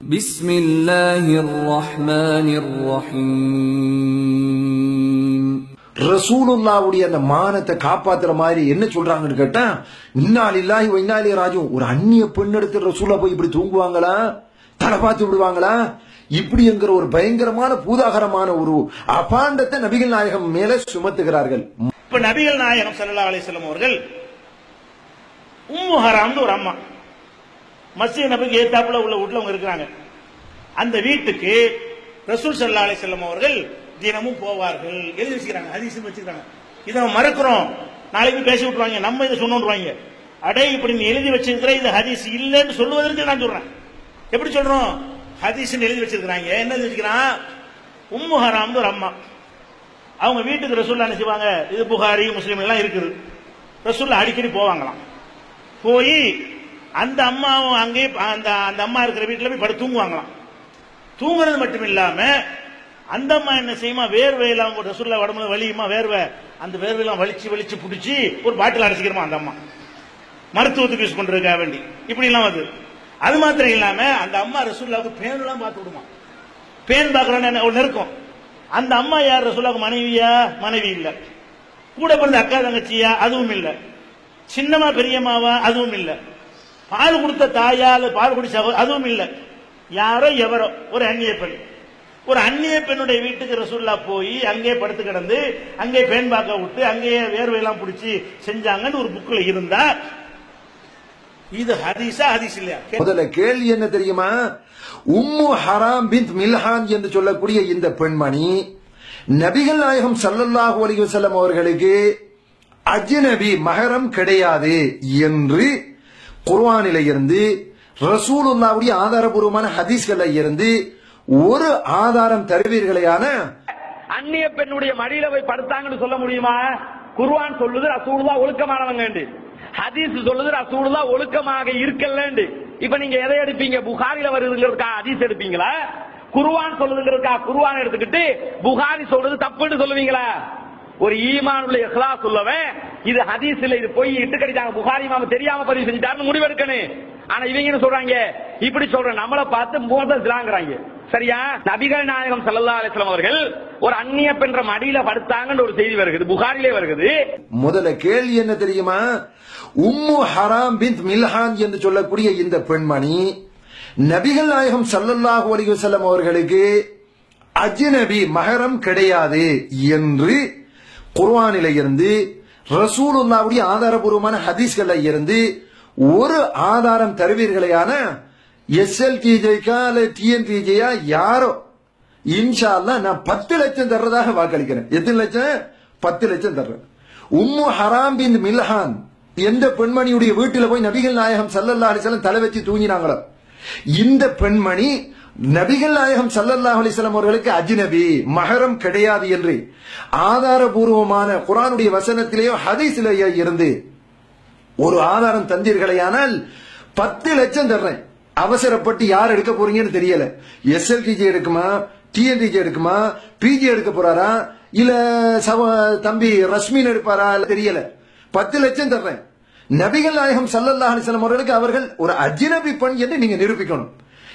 بسم الله الرحمن الرحيم ரசூலுல்லாவுடைய அந்த மானத்தை காப்பாத்துற மாதிரி என்ன சொல்றாங்கன்னு கேட்டா இன்னால் இல்லாஹி இன்னாலி ராஜு ஒரு அந்நிய பெண் எடுத்து ரசூலா போய் இப்படி தூங்குவாங்களா தலை பார்த்து விடுவாங்களா இப்படிங்கிற ஒரு பயங்கரமான பூதாகரமான ஒரு அபாண்டத்தை நபிகள் நாயகம் மேல சுமத்துகிறார்கள் இப்ப நபிகள் நாயகம் ஸல்லல்லாஹு அலைஹி வஸல்லம் அவர்கள் உம்மு ஹராம்னு ஒரு அம்மா மஸ்ஜித் நபிக்கு ஏத்தாப்புல உள்ள வீட்டுல அவங்க இருக்கிறாங்க. அந்த வீட்டுக்கு ரசூல் சல்லா அலி செல்லம் அவர்கள் தினமும் போவார்கள். எழுதி வச்சுக்கிறாங்க அதிசயம் வச்சுக்கிறாங்க இதை நம்ம மறக்கிறோம். நாளைக்கு பேசி விட்டுருவாங்க. நம்ம இதை சொன்னோன்றாங்க அடே இப்படி நீ எழுதி வச்சிருக்கிற இது ஹதீஸ் இல்லைன்னு சொல்லுவதற்கு நான் சொல்றேன். எப்படி சொல்றோம்? ஹதீஸ்னு எழுதி வச்சிருக்கிறாங்க. என்ன எழுதி வச்சுக்கிறான் உம்மு ஹராம்னு ஒரு அம்மா. அவங்க வீட்டுக்கு ரசூல்லா என்ன செய்வாங்க? இது புகாரி முஸ்லீம் எல்லாம் இருக்குது. ரசூல்லா அடிக்கடி போவாங்களாம். போய் அந்த அம்மாவும் அங்கே அந்த அந்த அம்மா இருக்கிற வீட்டில் போய் படுத்து தூங்குவாங்களாம். தூங்குறது மட்டும் இல்லாம அந்த அம்மா என்ன செய்யுமா? வேர்வையெல்லாம் அவங்க ரசூல்லா உடம்புல வலியுமா? வேர்வை அந்த வேர்வையெல்லாம் வலிச்சு வலிச்சு பிடிச்சி ஒரு பாட்டில் அடைச்சிக்கிறமா அந்த அம்மா? மருத்துவத்துக்கு யூஸ் பண்றதுக்காக வேண்டி. இப்படி எல்லாம் அது மாத்திரம் இல்லாம அந்த அம்மா ரசூல்லாவுக்கு பேனெல்லாம் பார்த்து விடுமா? பேன் பார்க்கறோன்னு ஒன்று இருக்கும் அந்த அம்மா யார்? ரசூல்லாவுக்கு மனைவியா? மனைவி இல்லை. கூட பிறந்த அக்கா தங்கச்சியா? அதுவும் இல்லை. சின்னமா பெரியம்மாவா? அதுவும் இல்லை. பால் கொடுத்த தாயால் பால் குடிச்ச அதுவும் இல்லை. யாரோ எவரோ ஒரு அந்நிய பெண். ஒரு அந்நிய பெண்ணுடைய வீட்டுக்கு ரசூல்லா போய் அங்கே படுத்து கிடந்து அங்கே பேன் பார்க்க விட்டு அங்கேயே வேர்வையெல்லாம் பிடிச்சி செஞ்சாங்கன்னு ஒரு புக்கில் இருந்தா இது ஹதீஸா ஹதீஸ் இல்லையா? முதல்ல கேள்வி என்ன தெரியுமா? உம்மு ஹராம் பின் மில்ஹான் என்று சொல்லக்கூடிய இந்த பெண்மணி நபிகள் நாயகம் சல்லல்லாஹு அலிவசல்லம் அவர்களுக்கு அஜ்னபி மகரம் கிடையாது என்று குர்வானில இருந்து ரசூலுல்லாவுடைய ஆதாரபூர்வமான ஹதீஸ்கள்ல இருந்து ஒரு ஆதாரம் தருவீர்களையான அந்நிய பெண்ணுடைய மடியில போய் படுத்தாங்கன்னு சொல்ல முடியுமா? குர்வான் சொல்லுது ரசூலுல்லா ஒழுக்கமானவங்க ஹதீஸ் சொல்லுது ரசூலுல்லா ஒழுக்கமாக இருக்கலண்டு இப்ப நீங்க எதை எடுப்பீங்க? புகாரில வருதுங்கிறதுக்கா ஹதீஸ் எடுப்பீங்களா? குர்ஆன் சொல்லுதுங்கிறதுக்கா குர்ஆன் எடுத்துக்கிட்டு புகாரி சொல்றது தப்புன்னு சொல்லுவீங்களா? ஒரு ஈமான் உள்ள இஹ்லாஸ் உள்ளவன் இது ஹதீஸ் இல்ல இது போய் இட்டு கடிச்சாங்க புகாரி மாம தெரியாம பதிவு செஞ்சுட்டாருன்னு முடிவெடுக்கணும் ஆனா இவங்க என்ன சொல்றாங்க? இப்படி சொல்ற நம்மள பார்த்து மோதலாங்கிறாங்க சரியா? நபிகள் நாயகம் செல்லல்லா அலிஸ்லாம் அவர்கள் ஒரு அந்நிய பெண்ற மடியில படுத்தாங்கன்னு ஒரு செய்தி வருகிறது புகாரிலே வருகிறது முதல்ல கேள்வி என்ன தெரியுமா? உம்மு ஹராம் பின் மில்ஹான் என்று சொல்லக்கூடிய இந்த பெண்மணி நபிகள் நாயகம் ஸல்லல்லாஹு அலைஹி அவர்களுக்கு அஜ்னபி மகரம் கிடையாது என்று குர்வானில இருந்து ரசூலுல்லாவுடைய ஆதாரபூர்வமான ஹதீஸ்கள்ல இருந்து ஒரு ஆதாரம் தருவீர்களையான எஸ்எல்டிஜேக்கா அல்ல டிஎன்டிஜேயா யாரோ இன்ஷா நான் பத்து லட்சம் தர்றதாக வாக்களிக்கிறேன். எத்தனை லட்சம்? பத்து லட்சம் தர்றேன். உம்மு ஹராம் பின் மில்ஹான் எந்த பெண்மணியுடைய வீட்டில் போய் நபிகள் நாயகம் ஸல்லல்லாஹு அலைஹி தலை வச்சு தூங்கினாங்களோ இந்த பெண்மணி நபிகள் நாயகம் சல்லல்லாஹ் அலிசல்லாம் அவர்களுக்கு அஜ்னபி மகரம் கிடையாது என்று ஆதாரபூர்வமான குரானுடைய வசனத்திலேயோ ஹதீஸிலேயோ இருந்து ஒரு ஆதாரம் தந்தீர்களையானால் பத்து லட்சம் தர்றேன். அவசரப்பட்டு யார் எடுக்க போறீங்கன்னு தெரியல. எஸ்எல்டிஜி எடுக்குமா? டிஎன்டிஜி எடுக்குமா? பிஜி எடுக்க போறாரா? இல்ல சவ தம்பி ரஷ்மின் எடுப்பாரா? தெரியல. பத்து லட்சம் தர்றேன். நபிகள் நாயகம் சல்லல்லாஹ் அலிசல்லாம் அவர்களுக்கு அவர்கள் ஒரு அஜ்னபி பெண் என்று நீங்க நிரூபிக்கணும்.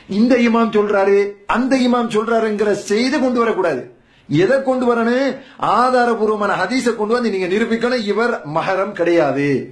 இந்த இமாம் சொல்றாரு அந்த இமாம் சொல்றாருங்கிற செய்தி கொண்டு வரக்கூடாது. எதை கொண்டு வரணும்? ஆதாரபூர்வமான ஹதீஸை கொண்டு வந்து நீங்க நிரூபிக்கணும். இவர் மகரம் கிடையாது.